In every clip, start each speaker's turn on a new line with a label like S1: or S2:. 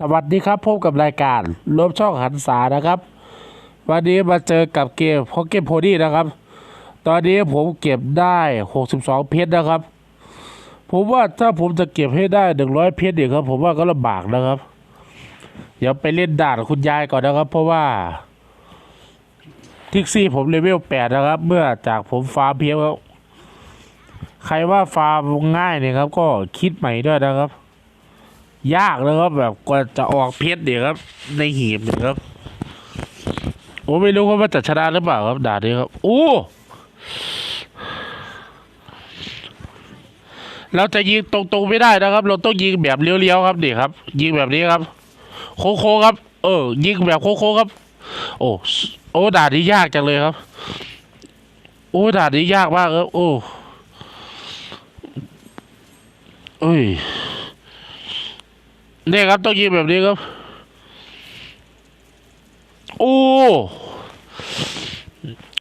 S1: สวัสดีครับพบกับรายการรวมช่องหันษานะครับ วันนี้มาเจอกับเกมพ็อกเก็ตโพดี้นะครับ ตอนนี้ผมเก็บได้ 62 เพชรนะครับ ผมว่าถ้าผมจะเก็บให้ได้ 100 เพชรเนี่ยครับ ผมว่าก็ลำบากนะครับ เดี๋ยวไปเล่นด่านคุณยายก่อนนะครับ เพราะว่าทิกซี่ผมเลเวล 8 นะครับ เมื่อจากผมฟาร์มเพียงครับใครว่าฟาร์มง่ายเนี่ยครับ ก็คิดใหม่ด้วยนะครับ ยากนะครับแบบกว่าจะออกเพชรเนี่ยครับ ในหีบเนี่ยครับผมไม่รู้ว่ามันจะชนะหรือเปล่าครับด่านนี้ครับ โอ้เราจะยิงตรงๆไม่ได้นะครับ เราต้องยิงแบบเลี้ยวๆครับนี่ครับ ยิงแบบนี้ครับ โค้งๆครับ เออ ยิงแบบโค้งๆครับ โอ้โอ้ด่านนี้ยากจังเลยครับ โอ้ด่านนี้ยากมากครับ โอ้เอ้ย เนี่ยครับต้องยิงแบบนี้ครับ โอ้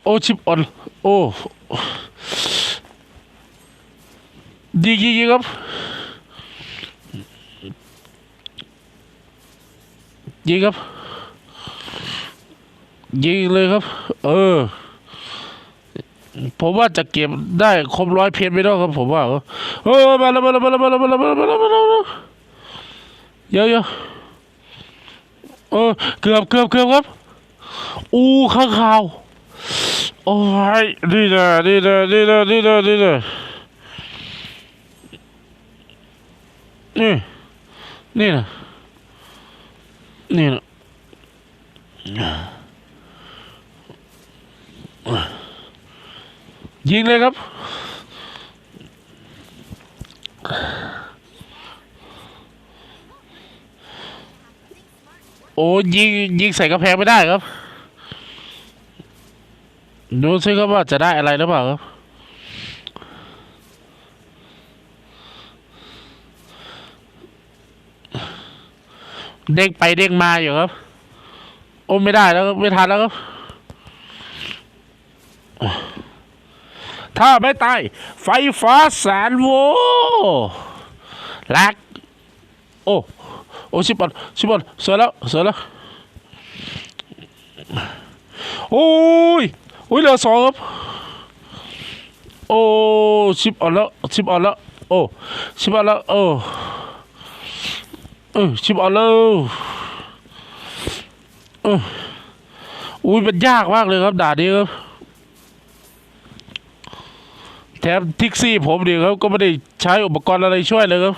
S1: โอ้ ชิปออน โอ้ยิงยิงยิงครับยิงครับยิงเลยครับ เออ ผมว่าจะเก็บได้ครบร้อยเพชรไม่ได้ครับ ผมว่าเออมาแล้วมาแล้วมาแล้วมาแล้วมาแล้วมาแล้วมาแล้วมาแล้ว เยอะเยอะเออเกือบเกือบเกือบครับอู้ข้างข่าวโอ้ยนี่นะนี่นะนี่นะนี่นะนี่นะนี่นี่นะนี่นะยิงเลยครับ โอ้ยิงยิงใส่กระแพงไม่ได้ครับ ดูซิครับว่าจะได้อะไรหรือเปล่าครับ เด้งไปเด้งมาอยู่ครับ โอ้ไม่ได้แล้วครับไม่ทันแล้วครับ ถ้าไม่ตาย ไฟฟ้าแสนโวลต์แลกโอ้ โอ้สิบบอลสิบบอลสวยแล้วสวยแล้วโอ้ยโอ้ยเหลือสองครับโอ้สิบออนแล้วสิบออนแล้วโอ้สิบออนแล้วโอ้เออสิบออนแล้วเอออุ้ยมันยากมากเลยครับด่านี้ครับแถมทิกซี่ผมดีครับก็ไม่ได้ใช้อุปกรณ์อะไรช่วยเลยครับ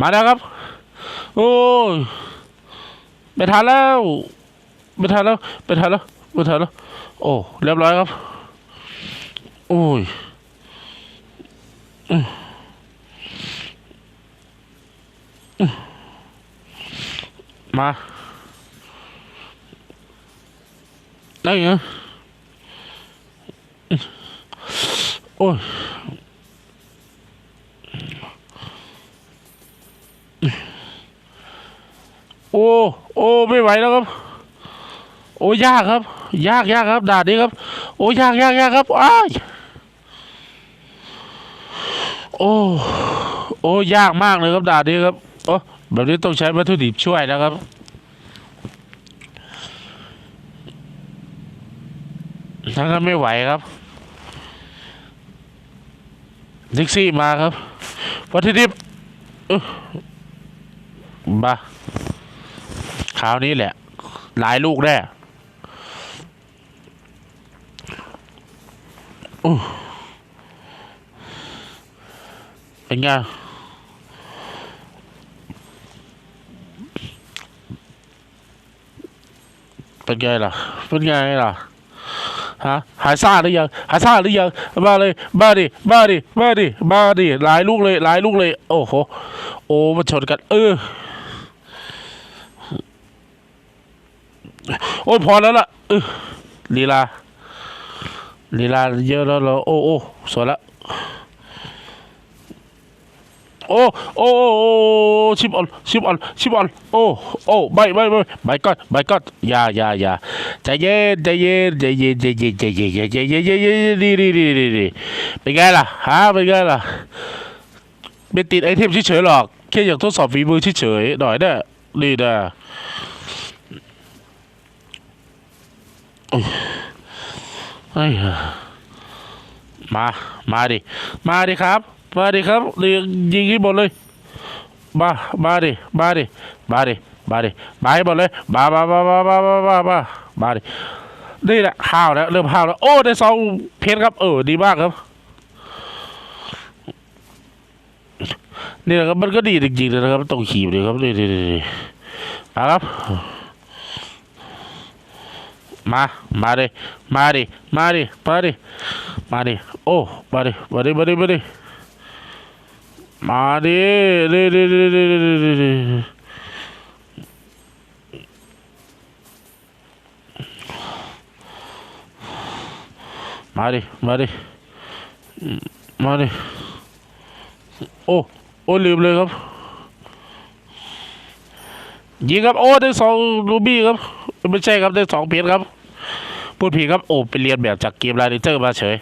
S1: มาแล้วครับ โอ้ยไม่ทันแล้วไม่ทันแล้วไม่ทันแล้วไม่ทันแล้ว โอ้เรียบร้อยครับ โอ้ยมาได้ยังโอ้ย โอ้โอ้ไม่ไหวแล้วครับ โอ้ยากครับ ยากยากครับด่านนี้ครับ โอ้ยากยากยากครับอ้ายโอ้โอ้ยากมากเลยครับด่านนี้ครับโอ้แบบนี้ต้องใช้วัตถุดิบช่วยแล้วครับถ้างั้นไม่ไหวครับแท็กซี่มาครับวัตถุดิบ เออมาคราวนี้แหละ หลายลูกแน่อู้เป็นไงเป็นไงล่ะ เป็นไงล่ะฮะหายซ่าหรือยังหายซ่าหรือยังมาเลยมาดิมาดิมาดิมาดิหลายลูกเลยหลายลูกเลย โอ้โหโอ้มาชนกัน เออ โอ้ยพอแล้วล่ะลีลาลีลาเยอะแล้วเราโอ้โอ้สวยละโอ้โอ้ชิบอลชิบอลชิบอลโอ้โอ้ไม่ไม่ไม่ไม่ก็ไม่ก็อย่าอย่าอย่าใจเย็นใจเย็นใจเย็นใจเย็นใจเย็นใจเย็นใจเย็นใจเย็นดีดีดีดีเป็นไงล่ะฮะเป็นไงล่ะไม่ติดไอเทมเฉยๆหรอกแค่อยากทดสอบฝีมือเฉยๆหน่อยเด้อนี่นะ เฮ้ยมา มาดิ มาดิครับ มาดิครับเรียงยิงให้หมดเลย มา มาดิ มาดิ มาดิ มาดิ มาให้หมดเลย มามามามามามามามามาดิ นี่แหละห้าวแล้วเริ่มห้าวแล้ว โอ้ได้สองเพชรครับ เออ ดีมากครับ นี่แหละครับ มันก็ดีจริงๆนะครับ ต้องขีบเลยครับนี่นี่นี่มาครับ Ma, Mari, Mari, Mari, Mari, Mari. Oh, Mari, Mari, Mari, Mari. Mari, đi, đi, đi, đi, đi, đi, đi. Mari, Mari, Mari. Oh, oh, liệm lên gặp, Gì gặp, Ô, oh, đây sáu ruby không? gặp พูดผิดครับโอ้ไปเรียนแบบจากเกมไลน์เจอร์มาเฉย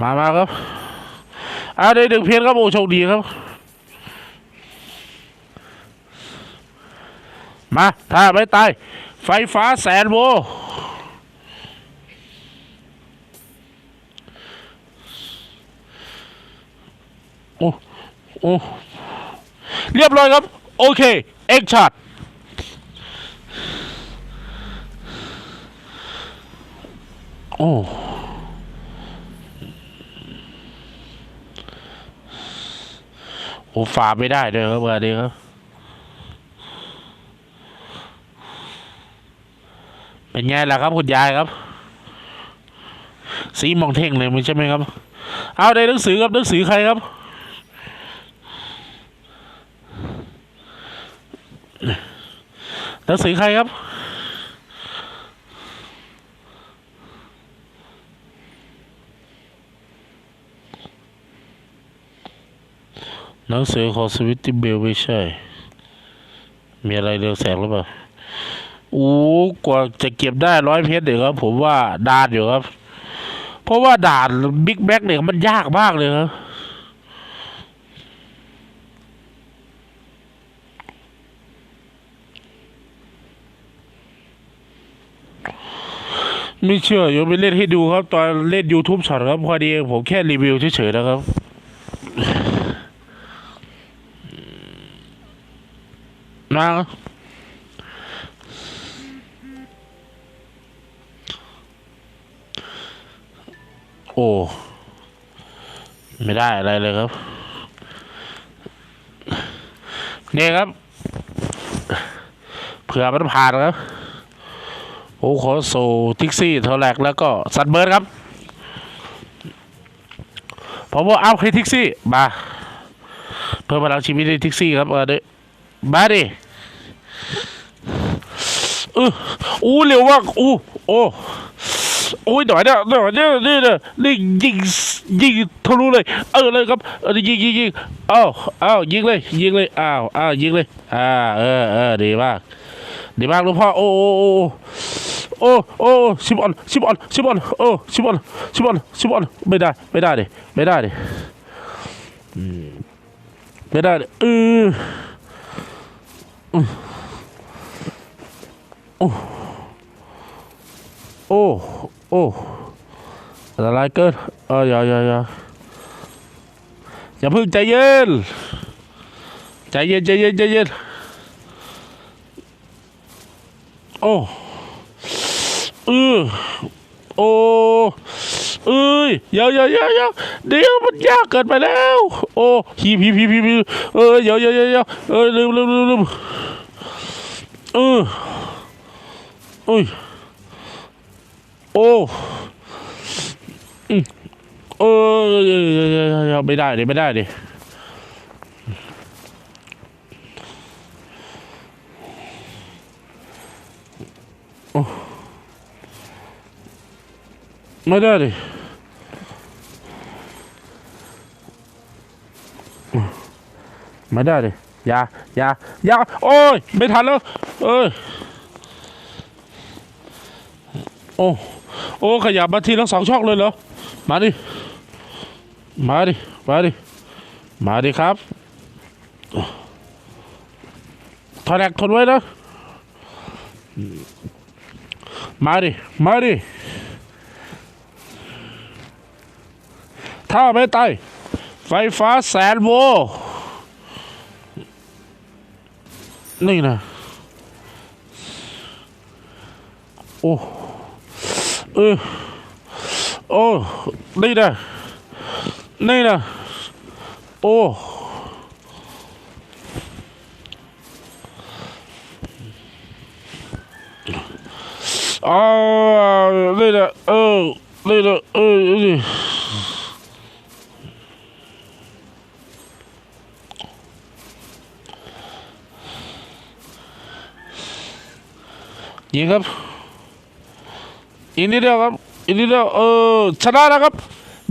S1: มามาครับอ่าได้หนึ่งเพชรครับโอ้โชคดีครับ มาถ้าไม่ตาย ไฟฟ้าแสนโวโอ้โอ้เรียบร้อยครับ โอเค เอ็กช็อต โอ้โอ้ฝาไม่ได้เลยครับเบอร์นี้ครับเป็นไงล่ะครับคุณยายครับ สีมองเท่งเลยมันใช่ไหมครับ เอาได้หนังสือครับหนังสือใครครับ หนังสือใครครับ หนังสือของสวิตติเบลไม่ใช่ มีอะไรเรืองแสงหรือเปล่าโอ้กว่าจะเก็บได้ร้อยเพชรเดี๋ยวครับผมว่าดานอยู่ครับ เพราะว่าด่านบิ๊กแบ็กเนี่ยมันยากมากเลยครับไม่เชื่อเดี๋ยวไปเล่นให้ดูครับ ตอนเล่น YouTube ช็อตครับพอดีผมแค่รีวิวเฉยๆนะครับ มาครับโอ้ ไม่ได้อะไรเลยครับ นี่ครับ เผื่อมันผ่านครับโอ้ขอโซทิกซี่เท่าแรกแล้วก็ซันเบิร์ดครับผมว่าเอาให้ทิกซี่ มา เพิ่มพลังชีวิตในทิกซี่ครับเออเด้มาดิเอ อู้เร็วมากอู้โอ้โอ้ยหน่อยเนี่ยหน่อยเนี่ยนี่เนี่ยนี่ยิงยิงทะลุเลย เออเลยครับเออยิงยิงยิงอ้าเอ้าวยิงเลยยิงเลยอ้าวอ้าวยิงเลยอ่าเออเออดีมากดีมากลูกพ่อโอ้โอ้โอ้โอ้โอ้ชิบอลชิบอลชิบอลโอ้ชิบอลชิบอลชิบอลไม่ได้ไม่ได้ดิไม่ได้ดิอืมไม่ได้ดิเอออืมโอ้ โอ้ โอ้อะไรเกินเอออย่าอย่าอย่าอย่าเพิ่งใจเย็น ใจเย็นใจเย็นใจเย็น โอ้เออโอ้เอ้ยเดี๋ยวเดี๋ยวเดี๋ยวเดี๋ยวเดี๋ยวมันยากเกินไปแล้ว โอ้ฮีพีพีพีพีเออเดี๋ยวเดี๋ยวเดี๋ยวเดี๋ยวเออลืมลืมลืมลืมเออโอ้ย โอ้เออเดี๋ยวเดี๋ยวเดี๋ยวเดี๋ยวไม่ได้ดิไม่ได้ดิไม่ได้ดิไม่ได้ดิยายายาโอ้ย ไม่ทันแล้ว เอ้ย โอ้ อ้ขยับมาทีละสองช่องเลยเหรอ มาดิ มาดิ มาดิ มาดิครับทอนแรกทนไว้นะ มาดิ มาดิ ถ้าไม่ตายไฟฟ้าแสนโวนี่นะ โอ้ ừ. Ô, đây nè. Đây nè. Ô. Oh. à đây nè. Ờ đây nè. Ờ gì? Nhìn không? ออนี่นะเออนี่ยิงครับอีกนิดเดียวครับอีกนิดเดียวเออชนะแล้วครับ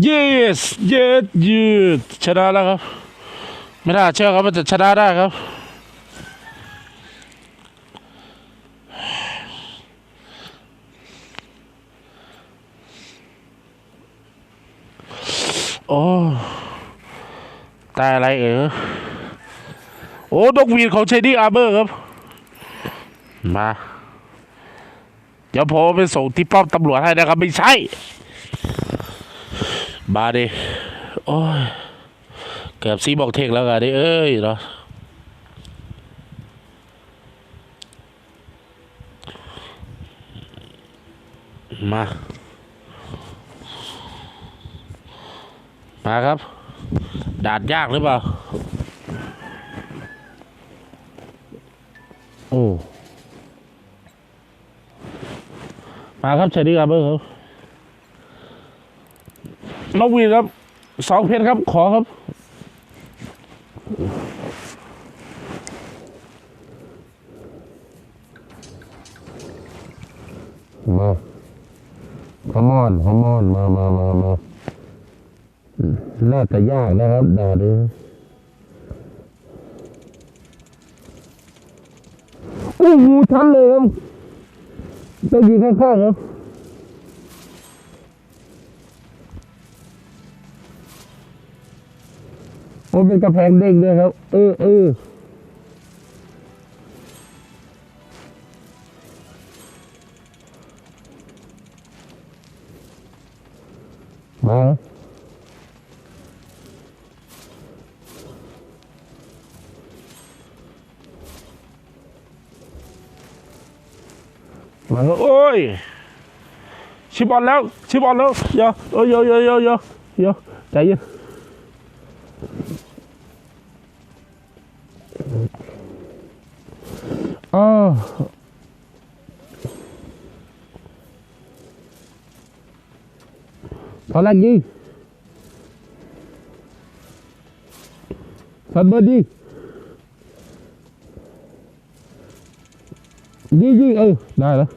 S1: yes yes yes ชนะแล้วครับ ไม่น่าเชื่อครับว่าจะชนะได้ครับโอ้ตายอะไรเออโอ้ดกวีดของเชดี้อาร์เบอร์ครับ มา เดี๋ยวผมไปส่งที่ป้อมตำรวจให้นะครับ ไม่ใช่ มาดิโอ้ยเกือบซีบอกเทกแล้วกันดิเอ้ยเนาะมา มาครับ ดาดยากหรือเปล่า โอ้ มาครับเชอรี่ครับเบอร์ครับน้องวีครับสองเพชรครับ ขอครับ
S2: มาขมอนขมอนมามามามาน่าจะยากนะครับดาดูโอ้โหชันเลยครับ ต้องยิงข้างๆครับโอ้เป็นกระแพงเด้งด้วยครับ เออเออมา
S1: โอ้ยชิบอลแล้วชิบอลแล้วอย่าเอ้ยอย่าอย่าอย่าอย่าอย่าใจเย็น
S2: อ้าวพอแรกยิงสันเบิร์ดยิงยิงยิงเออได้แล้ว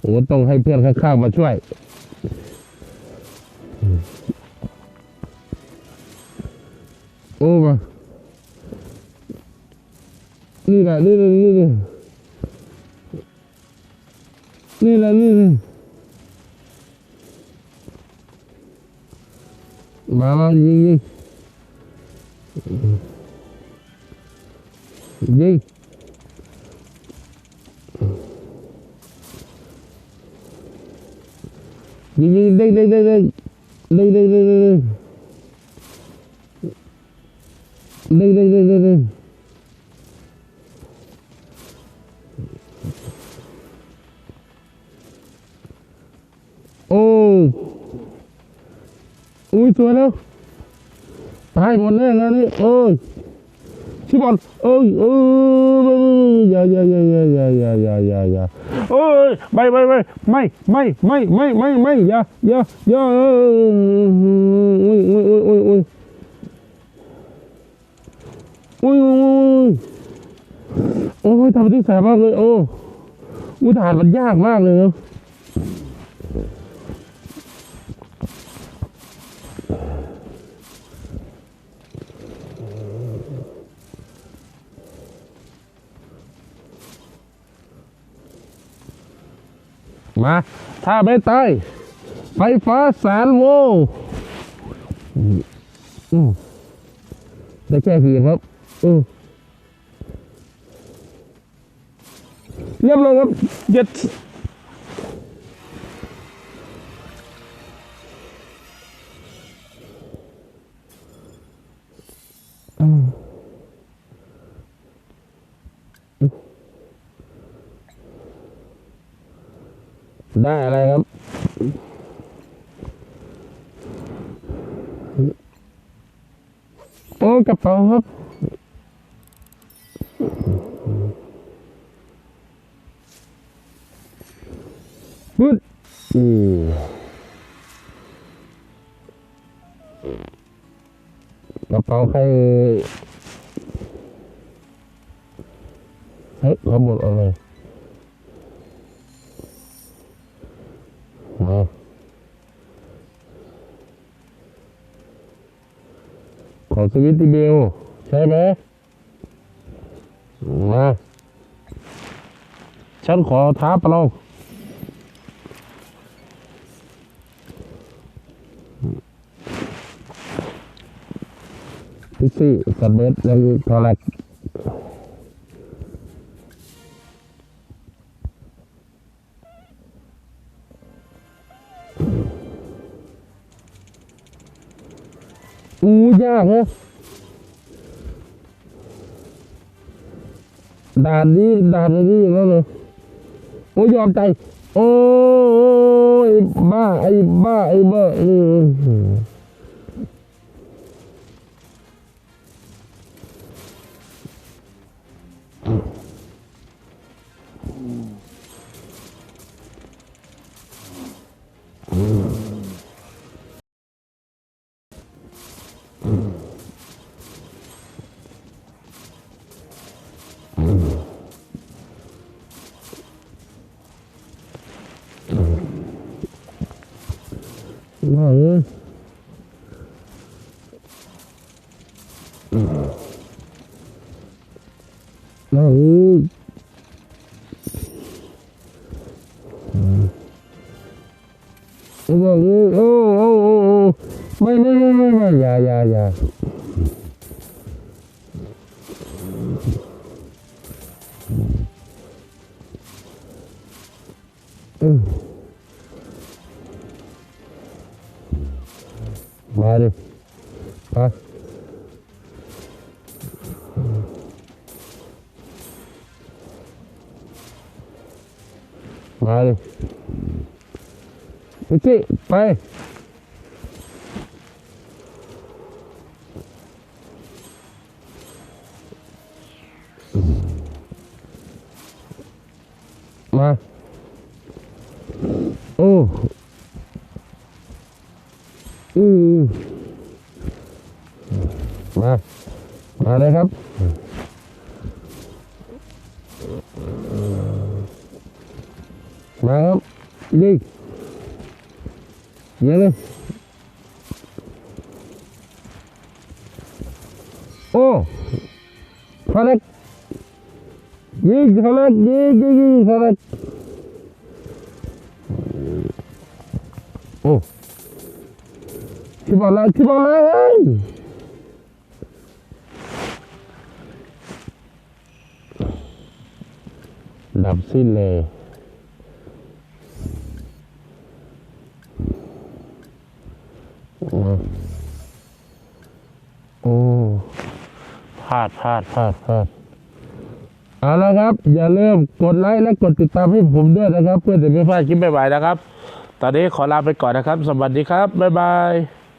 S2: โอ้ต้องให้เพื่อนข้างๆมาช่วยโอ้มานี่แหละนี่แหละนี่แหละนี่แหละนี่แหละมามายิงยิงยิง ยิงยิงเด้งเด้งเด้งเด้งเด้งเด้งเด้ ชิบอลเอ้ยเอ้ยอย่าอย่าอย่าอย่าอย่าอย่าอย่าอย่าอย่า
S1: โอ้ยไม่ไม่ไม่ไม่ไม่ไม่ไม่ไม่ไม่อย่าอย่าอย่า
S2: อุ้ยอุ้ยอุ้ยอุ้ยอุ้ยอุ้ยอุ้ยโอ้ยทำที่แสบมากเลยโอ้อุทารมันยากมากเลยครับ มาถ้าไม่ตายไฟฟ้าแสนโวได้แค่ขีดครับเรียบร้อยครับเจ็ด ได้อะไรครับ โอ้กระเป๋าครับปึ๊ดอืมกระเป๋าใครเฮ้ยเขาหมดอะไรมาของ สวิตติเบลใช่ไหมมาฉันขอท้าประลองพิซซี่สัตเบสแล้วก็ทอลักากนะด่านนี้ด่านนี้อย่างนั้นเลยโอ้ยอมใจ โอ้ยบ้าไอ้บ้าไอ้บ้าอือ ว่าเออว่าเออว่าเออโอ้โอ้โอ้โอ้ไเยอะเลยโอ้ฟาเล็กยิงฟาเล็กยิงยิงยิงฟาเล็กโอ้ที่บอลแล้วที่บอลแล้วเฮ้ย ดับสิ้นเลยโอ้โอ้ พลาดพลาดพลาดเอาละครับ อย่าลืมกดไลค์และกดติดตามให้ผมด้วยนะครับ เพื่อจะไม่พลาดคลิปใหม่ๆนะครับ ตอนนี้ขอลาไปก่อนนะครับ สวัสดีครับ บ๊ายบาย